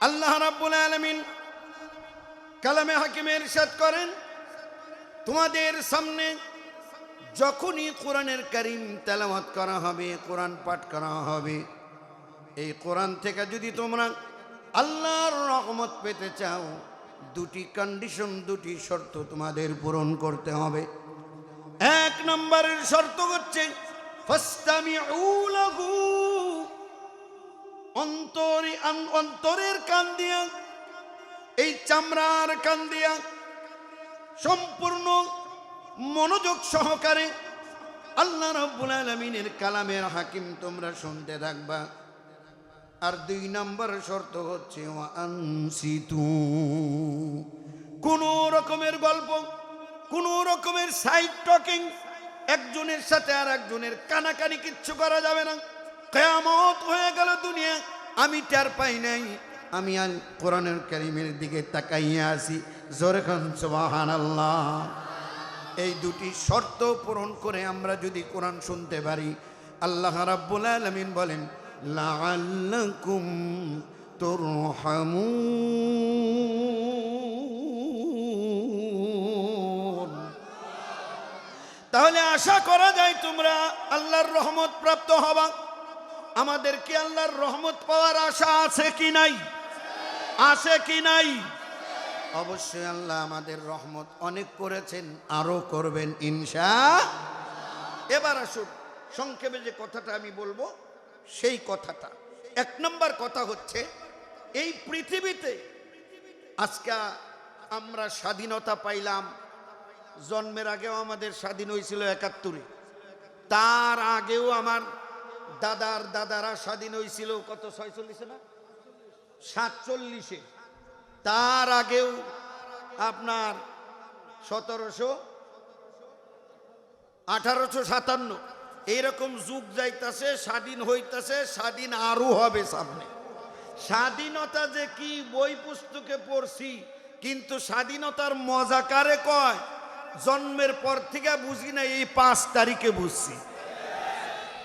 আল্লাহ রাব্বুল আলামিন কালামে হাকিমের সাথ করেন, তোমাদের সামনে যখনই কোরআনের কারিম তেলামত করা হবে, কোরআন পাঠ করা হবে, এই কোরআন থেকে যদি তোমরা আল্লাহর রহমত পেতে চাও, দুটি কন্ডিশন দুটি শর্ত তোমাদের পূরণ করতে হবে। এক নম্বরের শর্ত হচ্ছে অন্তরে আন- অন্তরের কান দিয়া, এই চামড়ার কান দিয়া সম্পূর্ণ মনোযোগ সহকারে আল্লাহ রব্বুল আলমিনের কালামের হাকিম তোমরা শুনতে থাকবা। আর দুই নম্বর শর্ত হচ্ছে কোন রকমের গল্প, কোন রকমের সাইড টকিং, একজনের সাথে আর একজনের কানাকানি কিচ্ছু করা যাবে না। কেয়ামত হয়ে গেল দুনিয়া আমি টের পাই নাই। আমি আর কোরআনের কারিমের দিকে তাকাইয়া আসি জোরে খান সুবাহান আল্লাহ এই দুটি শর্ত পূরণ করে আমরা যদি কোরআন শুনতে পারি, আল্লাহ রাব্বুল আলামিন বলেন, লাআল্লাকুম তুরহামুন। তাহলে আশা করা যায় তোমরা আল্লাহর রহমত প্রাপ্ত হবা। আমাদের কি আল্লাহর রহমত পাওয়ার আশা আছে কি নাই? আছে কি নাই? অবশ্যই আল্লাহ আমাদের রহমত অনেক করেছেন আরও করবেন ইনশা এবার আসুন, সংক্ষেপে যে কথাটা আমি বলব, সেই কথাটা। এক নম্বর কথা হচ্ছে, এই পৃথিবীতে আজকে আমরা স্বাধীনতা পাইলাম, জন্মের আগেও আমাদের স্বাধীন হয়েছিল একাত্তরে। তার আগেও আমার দাদার দাদারা স্বাধীন হয়েছিল কত, ছয়চল্লিশে না? সাতচল্লিশে। তার আগেও আপনার সতেরোশো আঠারোশো সাতান্ন। এইরকম যুগ যাইতাছে, স্বাধীন হইতাছে, স্বাধীন আরও হবে সামনে। স্বাধীনতা যে কি বই পুস্তকে পড়ছি, কিন্তু স্বাধীনতার মজা কারে কয়? জন্মের পর থেকে বুঝি না, এই পাঁচ তারিখে বুঝছি।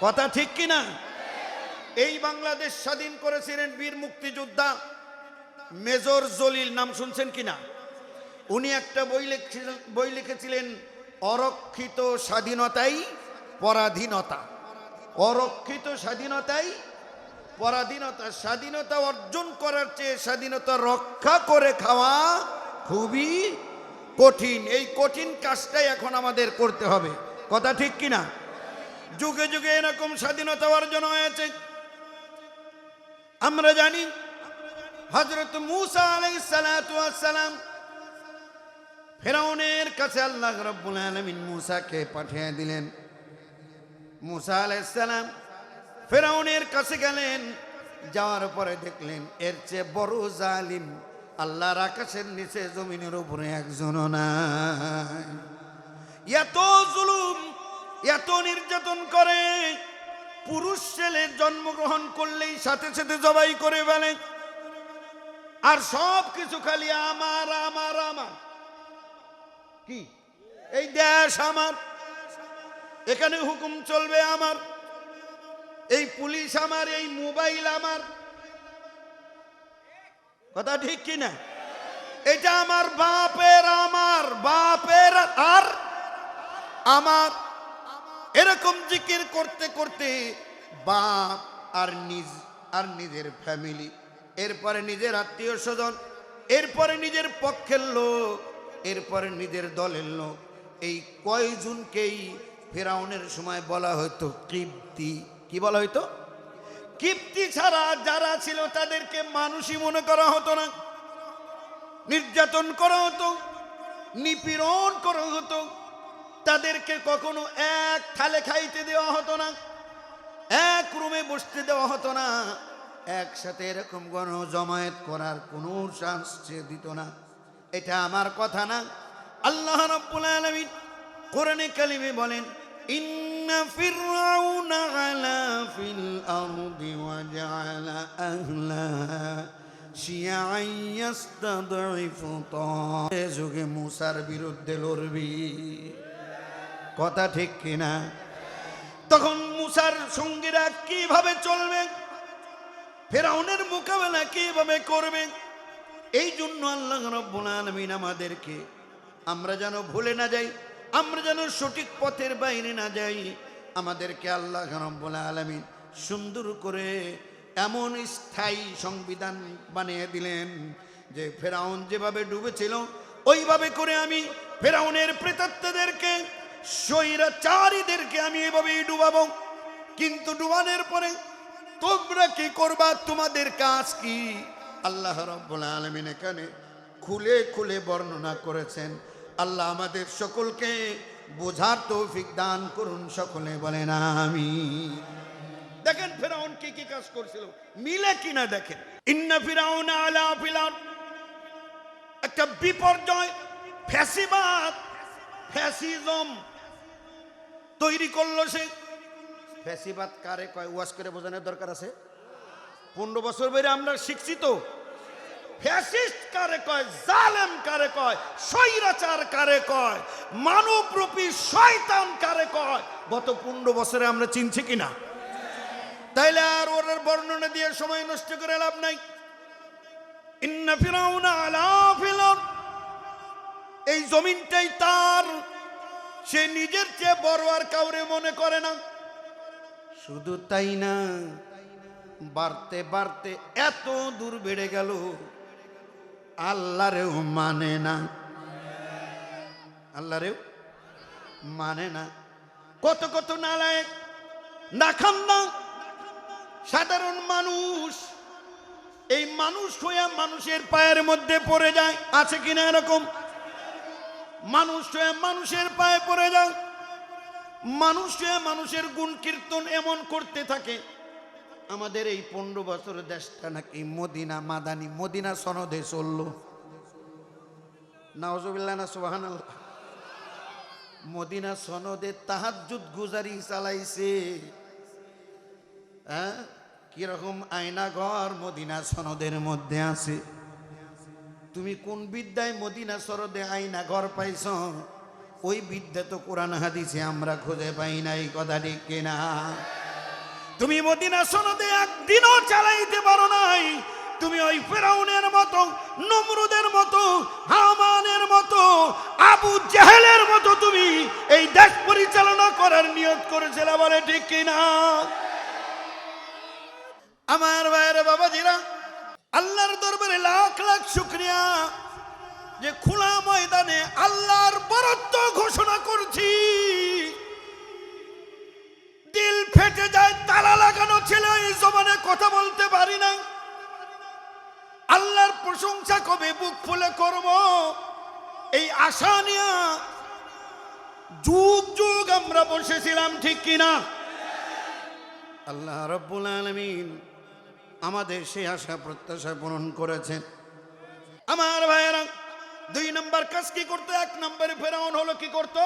কথা ঠিক কি না এই বাংলাদেশ স্বাধীন করেছিলেন বীর মুক্তিযোদ্ধা মেজর জলিল, নাম শুনছেন কিনা? উনি একটা বই লিখছিলেন, বই লিখেছিলেন, অরক্ষিত স্বাধীনতাই পরাধীনতা। অরক্ষিত স্বাধীনতাই পরাধীনতা। স্বাধীনতা অর্জন করার চেয়ে স্বাধীনতা রক্ষা করে খাওয়া খুবই কঠিন। এই কঠিন কাজটাই এখন আমাদের করতে হবে। কথা ঠিক কিনা? যুগে যুগে এরকম স্বাধীনতা অর্জন হয়েছে। আমরা জানি হজরত মুসা ফেরাউনের কাছে আল্লাহ রব্বুল আলমিন মুসাকে পাঠিয়ে দিলেন। মুসা আলাইসালাম ফেরাউনের কাছে গেলেন, যাওয়ার পরে দেখলেন এর চেয়ে বড় জালিম আল্লাহর আকাশের নিচে জমিনের উপরে একজনও নাই। এত নির্যাতন করে। পুরুষ ছেলে জন্মগ্রহণ করলেই সাথে সাথে জবাই করে ফেলে। আর সব কিছু খালি আমার আমার আমার। কি? এই দেশ আমার। এখানে হুকুম চলবে আমার। এই পুলিশ আমার, এই মোবাইল আমার। কথা ঠিক কি না? এটা আমার বাপের আমার বাপের আর আমার এরকম জিকির করতে করতে বাপ আর নিজ, আর নিজের ফ্যামিলি, এরপরে নিজের আত্মীয় স্বজন, এরপরে নিজের পক্ষের লোক, এরপরে নিজের দলের লোক। এই কয়জনকেই ফেরাউনের সময় বলা হয়তো কৃপ্তি। কি বলা হয়তো কৃপ্তি ছাড়া যারা ছিল তাদেরকে মানুষই মনে করা হতো না। নির্যাতন করা হতো, নিপীড়ন করা হতো। তাদেরকে কখনো এক থালে খাইতে দেওয়া হতো না, এক রুমে বসতে দেওয়া হতো না, একসাথে এরকম গণ জমায়েত করার কোনো চান্স সে দিত না। এটা আমার কথা না। আল্লাহ রাব্বুল আলামিন কোরআনে কালিমে বলেন আলা যুগে মুসার বিরুদ্ধে লড়বি। কথা ঠিক কিনা? তখন মুসার সঙ্গীরা কীভাবে চলবে? ফেরাউনের মোকাবেলা কীভাবে করবে? এই জন্য আল্লাহ রব্বুল আলমিন আমাদেরকে আমরা যেন ভুলে না যাই, আমরা যেন সঠিক পথের বাইরে না যাই, আমাদেরকে আল্লাহ রব্বুল আলমিন সুন্দর করে এমন স্থায়ী সংবিধান বানিয়ে দিলেন যে ফেরাউন যেভাবে ডুবেছিল, ওইভাবে করে আমি ফেরাউনের প্রেতাত্মাদেরকে স্বৈরাচারীদেরকে আমি এভাবেই ডুবাবো। কিন্তু ডুবানোর পরে তোমরা কি করবা? তোমাদের কাজ কি? আল্লাহ রব্বুল আলমিন এখানে খুলে খুলে বর্ণনা করেছেন। আল্লাহ আমাদের সকলকে বোঝার তৌফিক দান করুন, সকলে বলেন আমি দেখেন ফেরাউন কি কি কাজ করছিল? মিলে কিনা দেখেন। ইন্না ফিরাউন আলা ফিলার একটা বিপর্যয়, ফ্যাসিবাদ ফ্যাসিজম তৈরি করল সে। ফ্যাসিবাদ কারে কয়? ওয়াজ করে বোঝানোর দরকার আছে। পনেরো বছর বেড়ে আমরা শিখছি তো। ফ্যাসিস্ট কারে কয়? জালেম কারে কয়? স্বৈরাচার কারে কয়? মানবরূপী শয়তান কারে কয়? গত পনেরো বছরে আমরা চিনছি কিনা? তাইলে আর ওর বর্ণনা দিয়ে সময় নষ্ট করে লাভ নাই। ইন্না ফিরাউনা এই জমিনটাই তার। সে নিজের চেয়ে বড় আর কাউরে মনে করে না। শুধু তাই না, বাড়তে বাড়তে এত দূর বেড়ে গেল। আল্লাহরেও মানে না। আল্লাহরেও মানে না। কত কত নালায় না খান না। সাধারণ মানুষ, এই মানুষ হইয়া মানুষের পায়ের মধ্যে পড়ে যায়। আছে কিনা এরকম? মানুষ মানুষের পায়ে পড়ে যায় মানুষ মানুষের গুণ কীর্তন এমন করতে থাকে। আমাদের এই পনেরো বছর দেশটা নাকি মদিনা মাদানি, মদিনা সনদে চলল। মদিনা সনদে তাহাজুদ গুজারি চালাইছে। হ্যাঁ? কীরকম আয়না ঘর মদিনা সনদের মধ্যে আছে। তুমি কোন বিদ্যায় মদিনা সরদে আইনা ঘর পাইছ? ওই বিদ্যা তো কোরআন হাদিসে আমরা খুঁজে পাই নাই কথা ঠিক কিনা? তুমি মদিনা সনদে একদিনও চালাইতে পারো নাই। তুমি ওই ফেরাউনের মতো, নমরুদের মতো, হামানের মতো, আবু জাহেলের মতো তুমি এই দেশ পরিচালনা করার নিয়ত করেছিলে বলে ঠিক কিনা? আমার ভাইয়ের বাবাজিরা আল্লাহর দরবারে লাখ লাখ শুক্রিয়া যে খোলা ময়দানে আল্লাহর বরত্ব ঘোষণা করছি। দিল ফেটে যায়, তালা লাগানো ছিল এই জমানে কথা বলতে পারি না আল্লাহর প্রশংসা কবে বুক ফুলে করব? এই আশা নিয়ে যুগ যুগ আমরা বসেছিলাম, ঠিক কিনা? আল্লাহ রব্বুল আলমিন আমাদের সেই আশা প্রত্যাশা পূরণ করেছেন আমার ভাইয়েরা, দুই নম্বর কাজ কি করতো? এক নম্বরে ফেরাউন হলো কি করতো?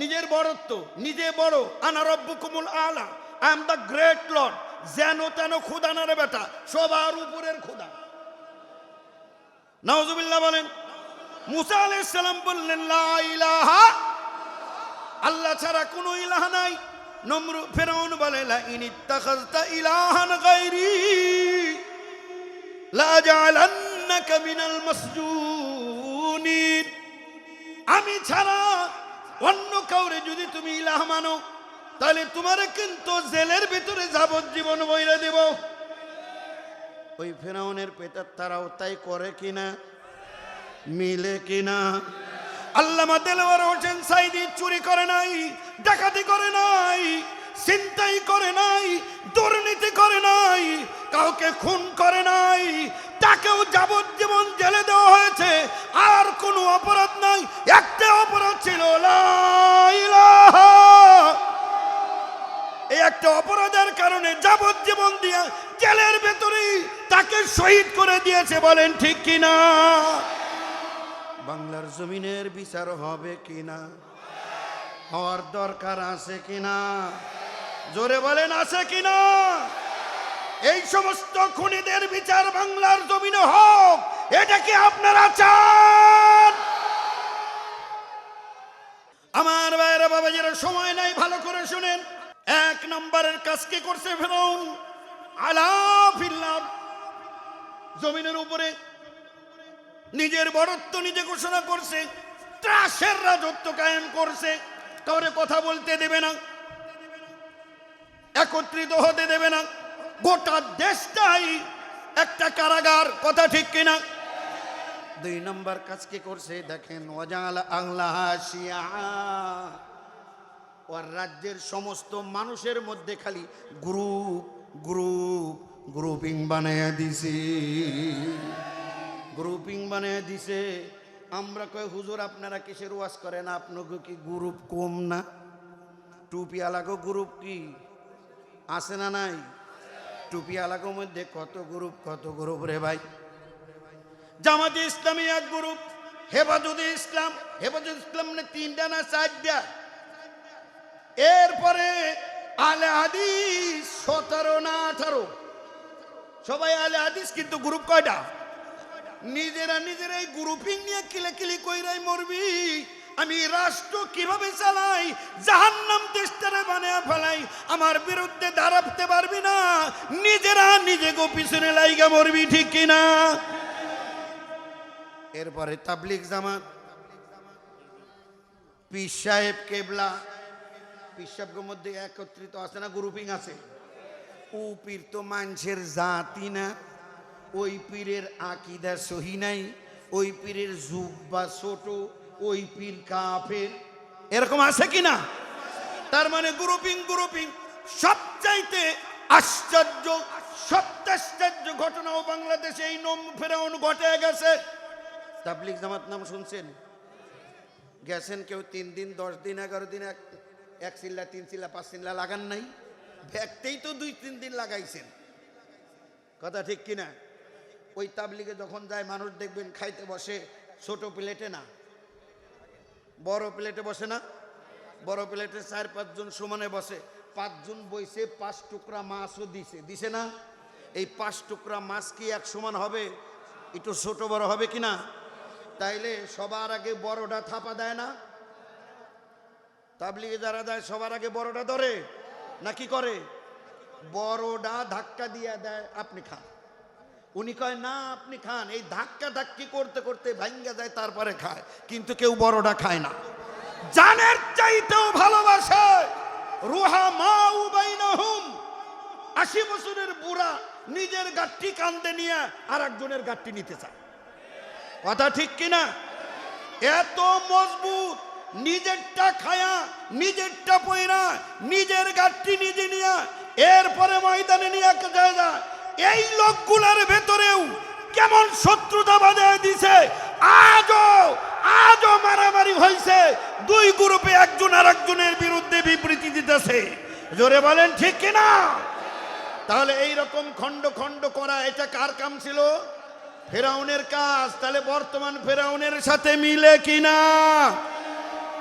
নিজের বড়ত্ব, নিজে বড়। আনা রব্বু কুমুল আলা। I am the great lord যেন তেন খুদা না রে বেটা। সবার উপরের খুদা নওয়াজুবিল্লাহ বলেন, মুসা আলাইহিস সালাম বললেন, লা ইলাহা আল্লাহ ছাড়া কোনো ইলাহা নাই। নমরু ফেরাউন বলে লা ইন ইত্তাখাযতা ইলাহান গায়রি, লা জাআলান্নাকা মিনাল মাসজুনিন। আমি ছাড়া অন্য কাউরে যদি তুমি ইলাহ মানো, তাহলে তোমারে কিন্তু জেলের ভিতরে যাবজ্জীবন বইরে দেব। ওই ফেরাউনের পেটার তারাও তাই করে কিনা? মিলে কিনা? আল্লামা দেলোয়ার হোসেন সাইদি চুরি করে নাই। ডাকাতি করে নাই চিন্তাই করে নাই, দুর্নীতি করে নাই, কাউকে খুন করে নাই, তাকেও যাবজ্জীবন জেলে দেওয়া হয়েছে। আর কোনো অপরাধ নাই, একটা অপরাধ ছিল এই একটা অপরাধের কারণে যাবজ্জীবন দিয়ে জেলের ভেতরেই তাকে শহীদ করে দিয়েছে, বলেন ঠিক কিনা? বাংলার জমিনের বিচার হবে কিনা? হওয়ার দরকার আছে কিনা? জোরে বলেন, আছে কিনা? এই সমস্ত খুনিদের বিচার বাংলার জমিনে হোক, এটা কি আপনারা চান? আমার ভাইয়েরা, বাবাজিরা, সময় নাই, ভালো করে শুনেন। এক নম্বরের কাজ কি করছে ফেরাউন আলা ফিল্লাম জমিনের উপরে নিজের বড়ত্ব নিজে ঘোষণা করছে, ত্রাসের রাজত্ব কায়েম করছে। কাউরে কথা বলতে দেবে না। একত্রিত হতে দেবে না। গোটা দেশটাই একটা কারাগার, কথা ঠিক কিনা? দুই নম্বর কাজ কি করছে দেখেন, ওয়াজাল আল্লাহ ওর রাজ্যের সমস্ত মানুষের মধ্যে খালি গ্রুপ গ্রুপ, গ্রুপিং বানাইয়া দিছে। গ্রুপিং বানাইয়া দিছে। আমরা কয়, হুজুর, আপনারা কিসের ওয়াজ করেন? আপনাকে কি গ্রুপ কম না? টুপি আলাগো গ্রুপ কি? আছে না নাই? টুপি আলাগোর মধ্যে কত গ্রুপ কত গ্রুপ রে ভাই? জামাতে ইসলামী এক গ্রুপ, হেফাজতে ইসলাম, হেফাজত ইসলাম মানে তিনটা না চারটা? এরপরে আলে হাদিস সতেরো না আঠারো। সবাই আলে হাদিস, কিন্তু গ্রুপ কয়টা? নিজেরা নিজেরাই গ্রুপিং নিয়ে কিলে কিলি কইরাই মরবি। আমি রাষ্ট্র কীভাবে চালাই? জাহান্নাম দেশটারে বানিয়ে ফেলাই। আমার বিরুদ্ধে দাঁড়াতে পারবি না। নিজেরা নিজে গো পিছনে লাইগা মরবি, ঠিক কিনা এরপরে তাবলিক জামাত। পীর সাহেব কেবলা। পীর সাহেবের মধ্যে একত্রিত আছে না? গ্রুপিং আছে। ও পীর তো মানুষের জাতি না। ওই পীরের আকিদা সহি নাই, ওই পীরের যুগ বা ছোট, ওই পীর কাফের। এরকম আছে কি না তার মানে গ্রুপিং গ্রুপিং সবচাইতে আশ্চর্য, সত্যাশ্চর্য ঘটনাও বাংলাদেশে এই নম ফেরাউন ঘটে গেছে। তাবলিক জামাত নাম শুনছেন? গেছেন কেউ তিন দিন, দশ দিন, এগারো দিন, এক এক চিল্লা তিন চিল্লা পাঁচ চিল্লা লাগান নাই। ব্যাগতেই তো দুই, তিন দিন লাগাইছেন। কথা ঠিক কিনা? ওই তাবলিগে যখন যায়, মানুষ দেখবেন খাইতে বসে, ছোট প্লেটে না। বড় প্লেটে বসে না? বড় প্লেটে চার পাঁচজন সমানে বসে। পাঁচজন বইছে, পাঁচ টুকরা মাছও দিছে। দিছে না? এই পাঁচ টুকরা মাছ কি এক সমান হবে? একটু ছোট বড় হবে কি না? তাইলে সবার আগে বড়টা থাপা দেয় না? তাবলিগে যারা দেয় সবার আগে বড়টা ধরে? না কি করে? বড়টা ধাক্কা দিয়ে দেয়। আপনি খান। উনি কয়, না, আপনি খান। এই ধাক্কা ধাক্কি করতে করতে ভাঙ্গা যায়, তারপরে খায়। কিন্তু কেউ বড়টা খায় না। জানের চাইতেও ভালোবাসে। রুহা মা উবাইনাহুম আশি বছরের বুড়া নিজের গাঠটি কান্দে নিয়ে আর একজনের গাঠটি নিতে চায়। কথা ঠিক কিনা? এত মজবুত, নিজেরটা খায়া, নিজেরটা পয়রা নিজের গাঠটি নিজে নিয়া, এরপরে ময়দানে এই লোকগুলার ভেতরেও কেমন শত্রুতা বাজায় দিছে? আজও আজও মারামারি হয়েছে দুই গ্রুপে একজন আর একজনের বিরুদ্ধে বিবৃতি দিতেছে। জোরে বলেন, ঠিক কিনা? তাহলে এই রকম খণ্ড খণ্ড করা, এটা কার কাম ছিল? ফেরাউনের কাজ। তাহলে বর্তমান ফেরাউনের সাথে মিলে কিনা?